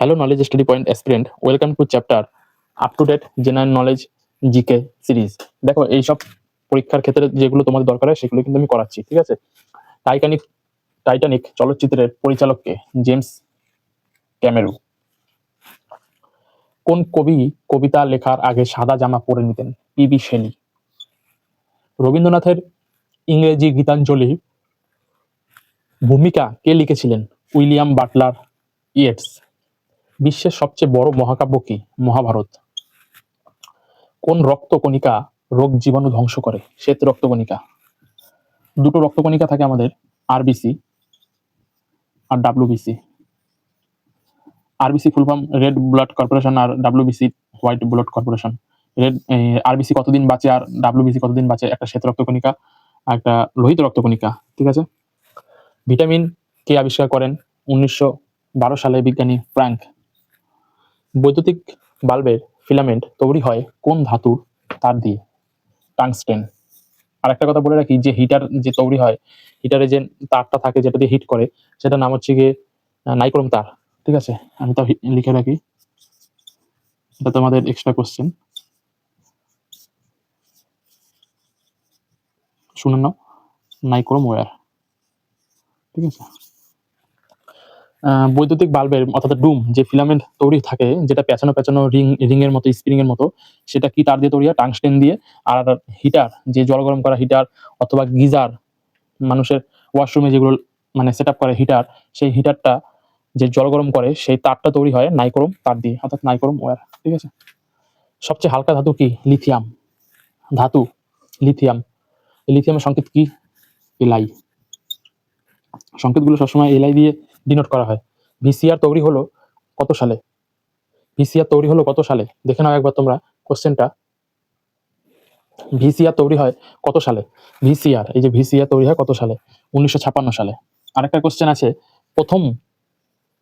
Hello, Knowledge Study Point aspirant. Welcome to chapter Up to Date General Knowledge GK series দেখো এইসব পরীক্ষার ক্ষেত্রে যেগুলো তোমাদের দরকার হয় সেগুলো কিন্তু আমি করাচ্ছি ঠিক আছে? টাইটানিক টাইটানিক চলচ্চিত্রের পরিচালককে জেমস ক্যামেরু কোন কবি কবিতা লেখার আগে সাদা জামা পরে নিতেন? পিবি শেলি রবীন্দ্রনাথের ইংরেজি গীতাঞ্জলি ভূমিকা কে লিখেছিলেন? William Butler Yeats. বিশ্বের সবচেয়ে বড় মহাকাব্য কি? মহাভারত। কোন রক্তকণিকা রোগ জীবাণু ধ্বংস করে? শ্বেত রক্তকণিকা। দুটো রক্তকণিকা থাকে আমাদের আরবিসি আর WBC RBC full form red blood corporation আর WBC white blood corporation red RBC কতদিন বাঁচে আর ডাব্লিউবিসি কতদিন বাঁচে? একটা শ্বেত রক্তকণিকা, আর একটা লোহিত রক্তকণিকা, ঠিক আছে? ভিটামিন কে আবিষ্কার করেন? উনিশশো বারো সালে বিজ্ঞানী ফ্র্যাঙ্ক বৈদ্যুতিক বাল্বের ফিলামেন্ট তৈরি হয় কোন ধাতুর? তার দিয়ে। টাংস্টেন। আর একটা কথা বলে রাখি, যে হিটার যে তৈরি হয়, হিটারে যে তারটা থাকে যেটা দিয়ে হিট করে সেটা নাম হচ্ছে গিয়ে নাইক্রোম তার। ঠিক আছে? আমি তো লিখে রাখি। এটা তোমাদের এক্সট্রা কোশ্চেন শুনে নাও। Nichrome wire. ঠিক আছে? বৈদ্যুতিক বাল্বের, অর্থাৎ ডুম, যে ফিলামেন্ট তৈরি থাকে, যেটা পেঁচানো পেঁচানো রিং রিং এর মতো স্প্রিং এর মতো, সেটা কি তার দিয়ে তৈরি হয়? টাংস্টেন দিয়ে। আর হিটার, যে জল গরম করা হিটার, অথবা গিজার, মানুষের ওয়াশরুমে যেগুলো মানে সেট করে হিটার, সেই হিটারটা যে জল গরম করে, সেই তারটা তৈরি হয় নাইক্রোম তার দিয়ে, অর্থাৎ নাইক্রোম ওয়্যার, ঠিক আছে? সবচেয়ে হালকা ধাতু কি? লিথিয়াম ধাতু লিথিয়াম লিথিয়ামের সংকেত কি? এলাই সংকেতগুলো সবসময় এলাই দিয়ে ডিনোট করা হয়। ভিসিআর তৈরি হলো কত সালে? ভিসিআর তৈরি হলো কত সালে? দেখে নাও একবার তোমরা কোশ্চেনটা ভিসিআর তৈরি হয় কত সালে? ভিসিআর এই যে ভিসিআর তৈরি হয় কত সালে? উনিশশো ছাপ্পান্ন সালে। আরেকটা কোশ্চেন আছে, প্রথম,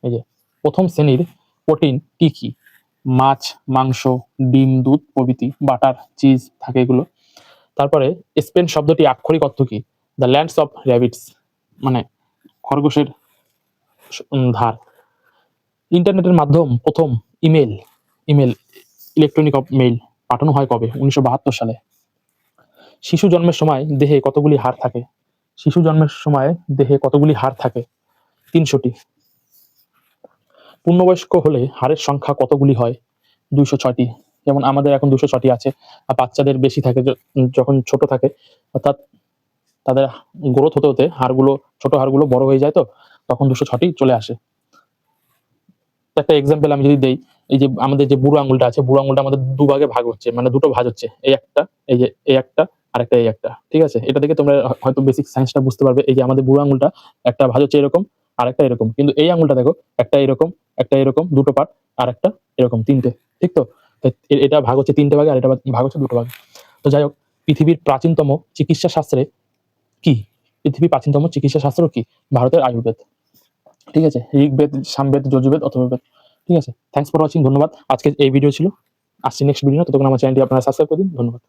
এই যে, প্রথম শ্রেণির প্রোটিন কি কি? মাছ, মাংস, ডিম, দুধ, প্রভৃতি, বাটার, চিজ থাকে এগুলো। তারপরে স্পেন শব্দটি আক্ষরিক অর্থ কি? দ্য ল্যান্ডস অফ র্যাবিটস মানে খরগোশের ধার। ইন্টারনেটের মাধ্যম প্রথম ইমেল ইমেল, ইলেকট্রনিক মেইল পাঠানো হয় কবে? উনিশশো বাহাত্তর সালে। শিশু জন্মের সময় দেহে কতগুলি হাড় থাকে? শিশু জন্মের সময় দেহে কতগুলি হাড় থাকে? তিনশোটি। পূর্ণবয়স্ক হলে হাড়ের সংখ্যা কতগুলি হয়? দুইশো ছয়টি। যেমন আমাদের এখন দুশো ছয়টি আছে। আর বাচ্চাদের বেশি থাকে যখন ছোট থাকে, অর্থাৎ তাদের গ্রোথ হতে হতে হাড়গুলো, ছোট হাড়গুলো বড় হয়ে যায় তো। তখন দুশো ছটি চলে আসে। একটা এক্সাম্পল আমি যদি দেই, এই যে আমাদের যে বুড়ো আঙুলটা আছে, বুড়ো আঙুলটা আমাদের দুভাগে ভাগ হচ্ছে মানে দুটো ভাঁজ হচ্ছে, এই একটা, এই যে এই একটা, আর একটা এই একটা, ঠিক আছে? এটা থেকে তোমরা হয়তো বেসিক সায়েন্সটা বুঝতে পারবে, এই যে আমাদের বুড়ো আঙুলটা, একটা ভাঁজ হচ্ছে এরকম, আর একটা এরকম, কিন্তু এই আঙুলটা দেখো, একটা এরকম একটা এরকম, দুটো পার্ট আর একটা এরকম, তিনটে, ঠিক তো? এটা ভাগ হচ্ছে তিনটে ভাগে, আর এটা ভাগ হচ্ছে দুটো ভাগে। তো যাই হোক, পৃথিবীর প্রাচীনতম চিকিৎসা শাস্ত্রে কি? পৃথিবীর প্রাচীনতম চিকিৎসা শাস্ত্র কি? ভারতের আয়ুর্বেদ। ঠিক আছে? ঋগ্বেদ সামবেদ যজুবেদ অথর্ববেদ ঠিক আছে? থ্যাংকস ফর ওয়াচিং ধন্যবাদ। আজকে এই ভিডিও ছিল। আসছি নেক্সট ভিডিও ততক্ষণ আমার চ্যানেলটি আপনারা সাবস্ক্রাইব করে দিন। ধন্যবাদ।